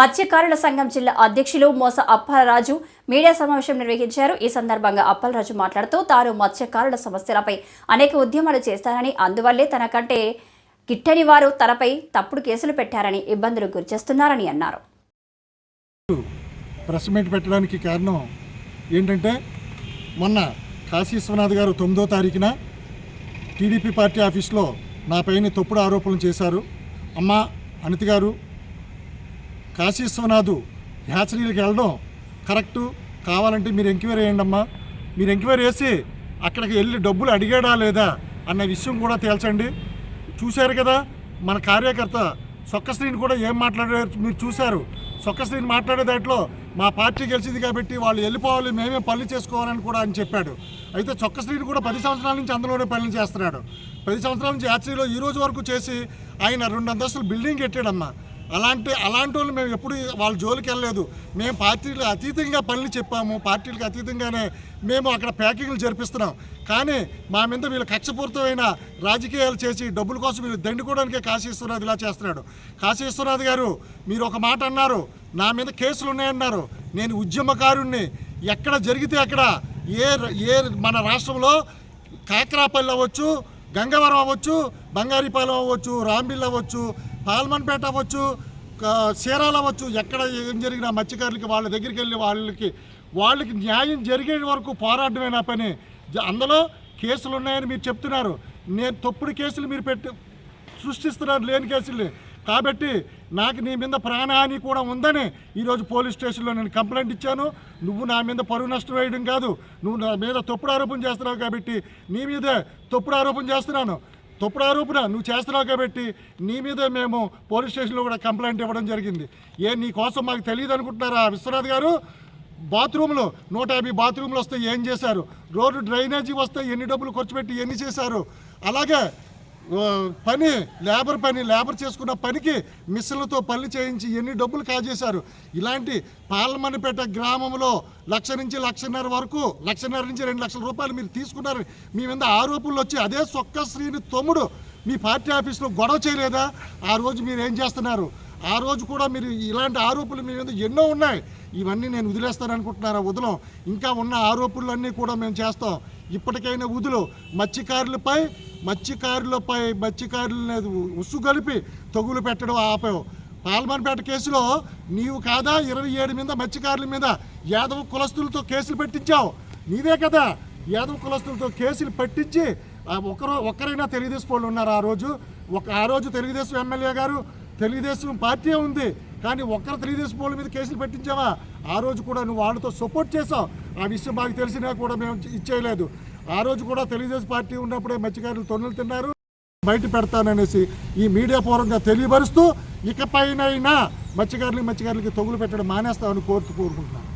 మత్స్యకారుల సంఘం జిల్లా అధ్యక్షులు మోస అప్పలరాజు మీడియా సమావేశం నిర్వహించారు. ఈ సందర్భంగా అప్పలరాజు మాట్లాడుతూ తాను మత్స్యకారుల సమస్యలపై అనేక ఉద్యమాలు చేస్తానని అందువల్లే తన కంటే గిట్టని వారు తనపై తప్పుడు కేసులు పెట్టారని ఇబ్బందులు గురిచేస్తున్నారని అన్నారు. ప్రెస్ మీట్ పెట్టడానికి కారణం ఏంటంటే మొన్న కాశీ విశ్వనాథ్ గారు తొమ్మిదో తారీఖున టీడీపీ పార్టీ ఆఫీస్లో నా పైన తప్పుడు ఆరోపణలు చేశారు. అమ్మ అనిత గారు కాశీ విశ్వనాథ్ హ్యాచరీలకు వెళ్ళడం కరెక్టు? కావాలంటే మీరు ఎంక్వైరీ చేయండి అమ్మా మీరు ఎంక్వైరీ చేసి అక్కడికి వెళ్ళి డబ్బులు అడిగాడా లేదా అన్న విషయం కూడా తేల్చండి. చూశారు కదా మన కార్యకర్త సొక్కశ్రీని కూడా ఏం మాట్లాడారు మీరు చూశారు. సొక్కశ్రీని మాట్లాడే దాంట్లో మా పార్టీ గెలిచింది కాబట్టి వాళ్ళు వెళ్ళిపోవాలి మేమే పనులు చేసుకోవాలని కూడా అని చెప్పాడు. అయితే చొక్కశ్రీని కూడా పది సంవత్సరాల నుంచి అందులోనే పనులు చేస్తున్నాడు. పది సంవత్సరాల నుంచి యాత్రిలో ఈ రోజు వరకు చేసి ఆయన రెండు అంతస్తులు బిల్డింగ్ కట్టాడమ్మా. అలాంటి అలాంటి వాళ్ళు మేము ఎప్పుడు వాళ్ళ జోలికి వెళ్ళలేదు. మేము పార్టీలు అతీతంగా పనులు చెప్పాము. పార్టీలకు అతీతంగానే మేము అక్కడ ప్యాకింగ్లు జరిపిస్తున్నాం. కానీ మా మీద వీళ్ళు కక్షపూరితమైన రాజకీయాలు చేసి డబ్బుల కోసం వీళ్ళు దండుకోవడానికే కాశీ విశ్వనాథ్ ఇలా చేస్తున్నాడు. కాశీ విశ్వనాథ్ గారు మీరు ఒక మాట అన్నారు నా మీద కేసులు ఉన్నాయన్నారు. నేను ఉద్యమకారుణ్ణి. ఎక్కడ జరిగితే అక్కడ ఏ ఏ మన రాష్ట్రంలో కాకరాపల్లి అవ్వచ్చు గంగవరం అవ్వచ్చు బంగారీపాలెం అవ్వచ్చు రాంబిల్ అవ్వచ్చు పాల్మన్పేట అవ్వచ్చు చీరాల అవ్వచ్చు ఎక్కడ ఏం జరిగినా మత్స్యకారులకి వాళ్ళ దగ్గరికి వెళ్ళి వాళ్ళకి వాళ్ళకి న్యాయం జరిగే వరకు పోరాటమే నా పని. జ- అందులో కేసులు ఉన్నాయని మీరు చెప్తున్నారు. నేను తప్పుడు కేసులు మీరు పెట్టి సృష్టిస్తున్నారు లేని కేసులు. కాబట్టి నాకు నీ మీద ప్రాణహాని కూడా ఉందని ఈరోజు పోలీస్ స్టేషన్లో నేను కంప్లైంట్ ఇచ్చాను. నువ్వు నా మీద పరువు నష్టం వేయడం కాదు. నువ్వు నా మీద తప్పుడు ఆరోపణ చేస్తున్నావు కాబట్టి నీ మీదే తప్పుడు ఆరోపణ చేస్తున్నాను. తప్పుడు నువ్వు చేస్తున్నావు కాబట్టి నీ మీదే మేము పోలీస్ స్టేషన్లో కూడా కంప్లైంట్ ఇవ్వడం జరిగింది. ఏ నీ కోసం మాకు తెలియదు అనుకుంటున్నారా విశ్వనాథ్ గారు? బాత్రూంలో నూట యాభై బాత్రూంలు వస్తే ఏం చేశారు? రోడ్డు డ్రైనేజీ వస్తే ఎన్ని డబ్బులు ఖర్చు పెట్టి ఎన్ని చేశారు? అలాగే పని లేబర్ పని లేబర్ చేసుకున్న పనికి మిషన్లతో పనులు చేయించి ఎన్ని డబ్బులు కాజేశారు? ఇలాంటి పాలమనిపేట గ్రామంలో లక్ష నుంచి లక్షన్నర వరకు లక్షన్నర నుంచి రెండు లక్షల రూపాయలు మీరు తీసుకున్నారు మీ మీద ఆరోపణలు వచ్చి అదే సొక్క శ్రీని తమ్ముడు మీ పార్టీ ఆఫీస్లో గొడవ చేయలేదా? ఆ రోజు మీరు ఏం చేస్తున్నారు? ఆ రోజు కూడా మీరు ఇలాంటి ఆరోపణలు మీ మీద ఎన్నో ఉన్నాయి. ఇవన్నీ నేను వదిలేస్తాననుకుంటున్నారా వదలం? ఇంకా ఉన్న ఆరోపణలన్నీ కూడా మేము చేస్తాం. ఇప్పటికైనా వదులు. మత్స్యకారులపై మత్స్యకారులపై మత్స్యకారులని ఉసు కలిపి తగులు పెట్టడం ఆపావు. పాల్మన్పేట కేసులో నీవు కాదా? ఇరవై ఏడు మీద మత్స్యకారుల మీద యాదవ కులస్తులతో కేసులు పెట్టించావు. నీవే కదా యాదవ కులస్తులతో కేసులు పెట్టించి ఒకరు ఒక్కరైనా తెలుగుదేశం వాళ్ళు ఉన్నారు ఆ రోజు. ఒక ఆ రోజు తెలుగుదేశం ఎమ్మెల్యే గారు తెలుగుదేశం పార్టీ ఉంది కానీ ఒక్కరు తెలుగుదేశం వాళ్ళ మీద కేసులు పెట్టించావా? ఆ రోజు కూడా నువ్వు వాళ్ళతో సపోర్ట్ చేసావు. ఆ విషయం మాకు తెలిసినా కూడా మేము ఇచ్చేయలేదు. ఆ రోజు కూడా తెలుగుదేశం పార్టీ ఉన్నప్పుడే మత్స్యకారులు తొన్నులు తిన్నారు. బయట పెడతాననేసి ఈ మీడియా పూర్వంగా తెలియపరుస్తూ ఇకపైనైనా మత్స్యకారులకి మత్స్యకారులకి తొగులు పెట్టడం మానేస్తామని కోరుతూ కోరుకుంటున్నాను.